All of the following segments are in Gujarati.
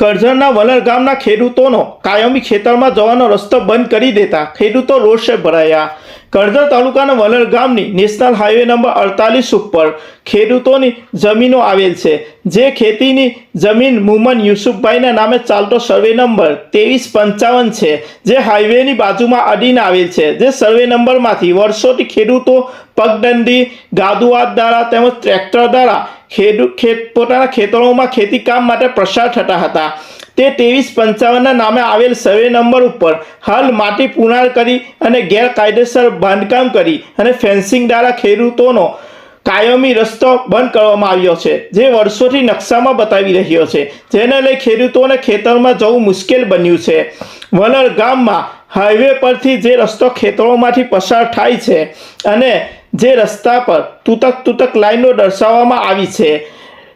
કરજણના વલર ગામના ખેડૂતોનો કાયમી ખેતરમાં જવાનો રસ્તો બંધ કરી દેતા ખેડૂતો રોષે ભરાયા. કરજણ તાલુકાના વલર ગામની નેશનલ હાઈવે નંબર અડતાલીસ ઉપર ખેડૂતોની જમીનો આવેલ છે, જે ખેતીની જમીન મુમન યુસુફભાઈના નામે ચાલતો સર્વે નંબર ત્રેવીસ પંચાવન છે, જે હાઈવેની બાજુમાં અડીને આવેલ છે, જે સર્વે નંબરમાંથી વર્ષોથી ખેડૂતો પગદંડી, ગાદુઆત દ્વારા તેમજ ટ્રેક્ટર દ્વારા ખેડૂત ખેત, પોતાના ખેતરોમાં ખેતી કામ માટે પસાર થતા હતા. તે ત્રેવીસ પંચાવનના નામે આવેલ સર્વે નંબર ઉપર હાલ માટી પુનાર કરી અને ગેરકાયદેસર બાંધકામ કરી અને ફેન્સિંગ દ્વારા ખેડૂતોનો કાયમી રસ્તો બંધ કરવામાં આવ્યો છે, જે વર્ષોથી નકશામાં બતાવી રહ્યો છે. જેને લઈ ખેડૂતોને ખેતરમાં જવું મુશ્કેલ બન્યું છે. વલર ગામમાં હાઈવે પરથી જે રસ્તો ખેતરોમાંથી પસાર થાય છે અને જે રસ્તા પર તૂતક તૂતક લાઈનો દર્શાવવામાં આવી છે.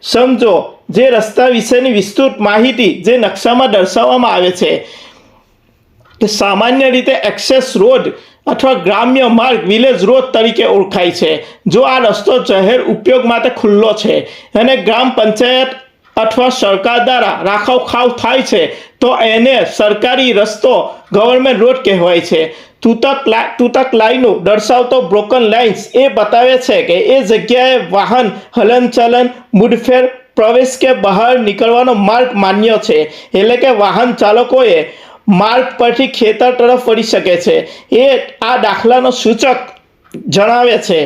સમજો, જે રસ્તા વિશેની વિસ્તૃત માહિતી જે નકશામાં દર્શાવવામાં આવે છે. સામાન્ય રીતે એક્સેસ રોડ અથવા ગ્રામ્ય માર્ગ વિલેજ રોડ તરીકે ઓળખાય છે. જો આ રસ્તો જાહેર ઉપયોગ માટે ખુલ્લો છે અને ગ્રામ પંચાયત અથવા સરકાર દ્વારા રાખાવખાવ થાય છે, તો એને સરકારી રસ્તો ગવર્મેન્ટ રોડ કહેવાય છે. તૂતક તૂતક લાઈનો દર્શાવતો બ્રોકન લાઇન્સ એ બતાવે છે કે એ જગ્યાએ વાહન, હલનચલન, મુડફેર, પ્રવેશ કે બહાર નીકળવાનો માર્ગ માન્ય છે. એટલે કે વાહન ચાલકોએ માર્ગ પરથી ખેતર તરફ વળી શકે છે. એ આ દાખલાનો સૂચક જણાવે છે.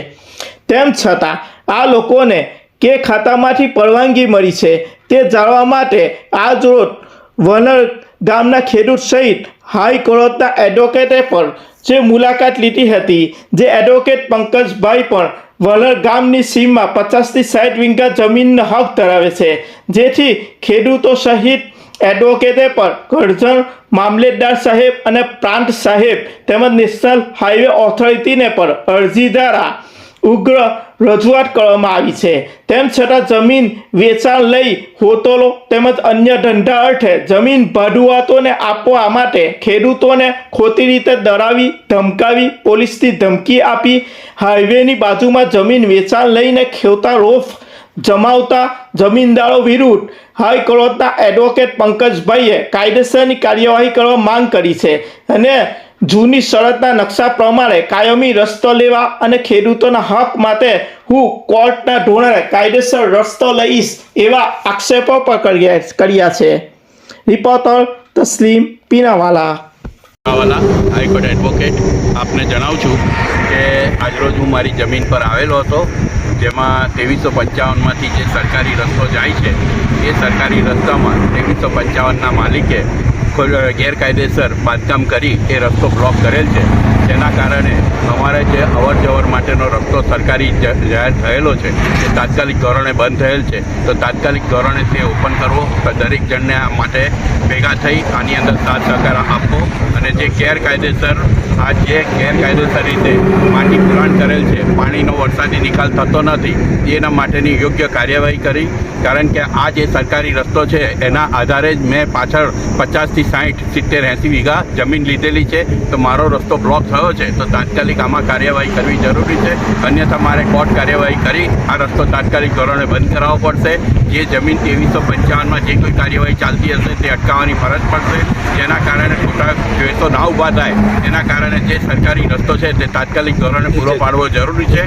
તેમ છતાં, આ લોકોને કે ખાતામાંથી પરવાનગી મળી છે તે જાણવા માટે આજ રોજ વનર ગામના ખેડૂત સહિત હાઈકોર્ટના એડવોકેટે પણ જે મુલાકાત લીધી હતી, જે એડવોકેટ પંકજભાઈ પણ વલર ગામની સીમમાં પચાસથી સાઠ વીંગા જમીનનો હક ધરાવે છે, જેથી ખેડૂતો સહિત એડવોકેટે પણ ગરજણ મામલેદાર સાહેબ અને પ્રાંત સાહેબ તેમજ નેશનલ હાઈવે ઓથોરિટીને પણ અરજી દ્વારા ઉગ્ર રજૂઆત કરવામાં આવી છે. તેમ છતાં જમીન વેચાણ લઈ હોટલો તેમજ અન્ય ધંધા અર્થે જમીન ભાડુઆતોને આપવા માટે ખેડૂતોને ખોટી રીતે ડરાવી, ધમકાવી, પોલીસથી ધમકી આપી, હાઈવેની બાજુમાં જમીન વેચાણ લઈને ખેવતા રોફ જમાવતા જમીનદારો વિરુદ્ધ હાઈકોર્ટના એડવોકેટ પંકજભાઈએ કાયદેસરની કાર્યવાહી કરવા માંગ કરી છે અને જૂની શરતના નકશા પ્રમાણે કાયમી રસ્તો લેવા અને ખેડૂતોના હક માટે હું કોર્ટના ધોરણે કાયદેસર રસ્તો લઈશ એવા આક્ષેપો પણ કર્યા છે રિપોર્ટર તસ્લીમ પીનાવાલા. વાલા હાઈકોર્ટ એડવોકેટ, આપને જણાવું છું કે આજરોજ હું મારી જમીન પર આવેલો હતો, જેમાં ત્રેવીસો પંચાવનમાંથી જે સરકારી રસ્તો જાય છે, એ સરકારી રસ્તામાં ત્રેવીસો પંચાવનના માલિકે ગેરકાયદેસર બાંધકામ કરી એ રસ્તો બ્લોક કરેલ છે. જેના કારણે અવર જવર માટેનો રસ્તો સરકારી જાહેર થયેલો છે. એ તાત્કાલિક ધોરણે બંધ થયેલ છે. તો તાત્કાલિક ધોરણે તે ઓપન કરવો તો દરેક જણને આ માટે ભેગા થઈ આની અંદર સાથ સહકાર આપવો અને જે ગેરકાયદેસર આ જે ગેરકાયદેસર રીતે માટી પુરાણ કરેલ છે, પાણીનો વરસાદી નિકાલ થતો નથી, એના માટેની યોગ્ય કાર્યવાહી કરી. કારણ કે આ જે સરકારી રસ્તો છે, એના આધારે જ મેં પાછળ પચાસથી સાઠ સિત્તેર, એંસી વીઘા જમીન લીધેલી છે. તો મારો રસ્તો બ્લોક થયો છે. તો તાત્કાલિક આમાં કાર્યવાહી કરવી જરૂરી છે. અન્યથા મારે કોર્ટ કાર્યવાહી કરી આ રસ્તો તાત્કાલિક ધોરણે બંધ કરાવવો પડશે. જે જમીન ત્રેવીસો પંચાવનમાં જે કોઈ કાર્યવાહી ચાલતી હશે તે અટકાવવાની ફરજ પડશે. જેના કારણે ખોટા દ્વેષો ના ઊભા થાય. એના કારણે જે સરકારી રસ્તો છે તે તાત્કાલિક ધોરણે પૂરો પાડવો જરૂરી છે.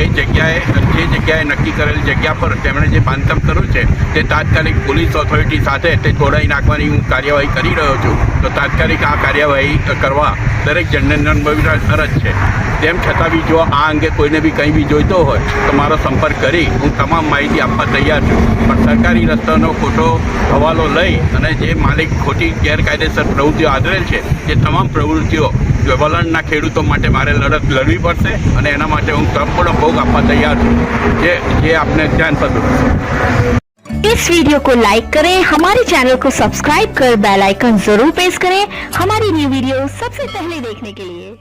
એ જગ્યાએ જે જગ્યાએ નક્કી કરેલી જગ્યા પર તેમણે જે બાંધકામ કર્યું છે તે તાત્કાલિક પોલીસ ઓથોરિટી સાથે તે તોડાઈ નાખવાની હું કાર્યવાહી કરી રહ્યો છું. તો તાત્કાલિક આ કાર્યવાહી કરવા દરેક જનને અનુભવી ફરજ છે. તેમ છતાં બી જો આ અંગે કોઈને બી કંઈ બી જોઈતો હોય તો મારો સંપર્ક કરી હું તમામ માહિતી આપવા તૈયાર છું પણ સરકારી રસ્તાનો ખોટો હવાલો લઈ અને જે માલિક ખોટી ગેરકાયદેસર પ્રવૃત્તિઓ આદરેલ છે એ તમામ પ્રવૃત્તિઓ વલણના ખેડૂતો માટે મારે લડત લડવી પડશે અને એના માટે હું સંપૂર્ણ ભોગ આપવા તૈયાર છું જે જે આપને ધ્યાન પર દોરશે इस वीडियो को लाइक करें हमारे चैनल को सब्सक्राइब कर बेल आइकन जरूर प्रेस करें हमारी न्यू वीडियो सबसे पहले देखने के लिए